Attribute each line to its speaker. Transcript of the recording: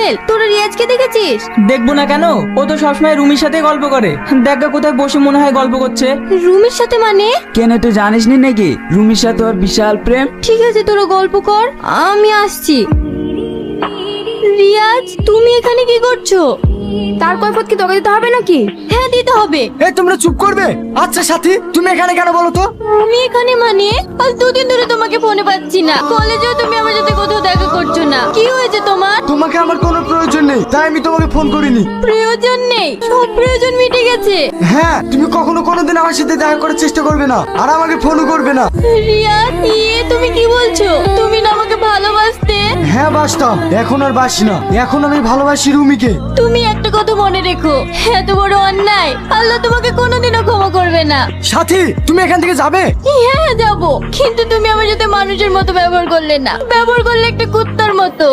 Speaker 1: সোহেল তোরা রিয়াজকে দেখেছিস?
Speaker 2: দেখব না কেন? ও তো সবসময় রুমির সাথে গল্প করে। দেখা কোথায় বসে মনে হয় গল্প করছে।
Speaker 1: রুমির সাথে মানে?
Speaker 3: কেন তুই জানিস নি নাকি? রুমির সাথে ওর বিশাল প্রেম।
Speaker 1: ঠিক আছে তোরা গল্প কর আমি আসছি। রিয়াজ তুমি এখানে কি করছ? তার কৈফত কি তোকে দিতে হবে নাকি? হ্যাঁ দিতে হবে।
Speaker 4: এই তোমরা চুপ করবে? আচ্ছা সাথী তুমি এখানে কেন বলো তো?
Speaker 1: আমি এখানে মানে? আজ দুদিন ধরে তোমাকে ফোনে পাচ্ছি না। কলেজেও তুমি আমার সাথে কোথাও দেখা করছ না। কি হয়েছে
Speaker 4: তোমাকে আমার কোনো প্রয়োজন নেই তাই আমি তোমাকে ফোন করিনি।
Speaker 1: প্রয়োজন নেই? সব প্রয়োজন মিটে গেছে।
Speaker 4: হ্যাঁ তুমি কখনো কোনোদিন আমার সাথে দেখা করার চেষ্টা করবে না আর আমাকে ফোনও করবে না।
Speaker 1: রিয়া ইয়ে তুমি কি বলছো? তুমি না আমাকে ভালোবাসতে?
Speaker 4: হ্যাঁ বাসতাম। এখন আর বাসি না। এখন আমি ভালোবাসি রুমিকে।
Speaker 1: তুমি একটা কথা মনে রেখো। এত বড় অন্যায়। আল্লাহ তোমাকে কোনোদিনও ক্ষমা করবে না।
Speaker 4: সাথী তুমি এখান থেকে যাবে?
Speaker 1: হ্যাঁ যাব। কিন্তু তুমি আমার সাথে মানুষের মতো ব্যবহার করলে না। ব্যবহার করলে একটা কুত্তার মতো।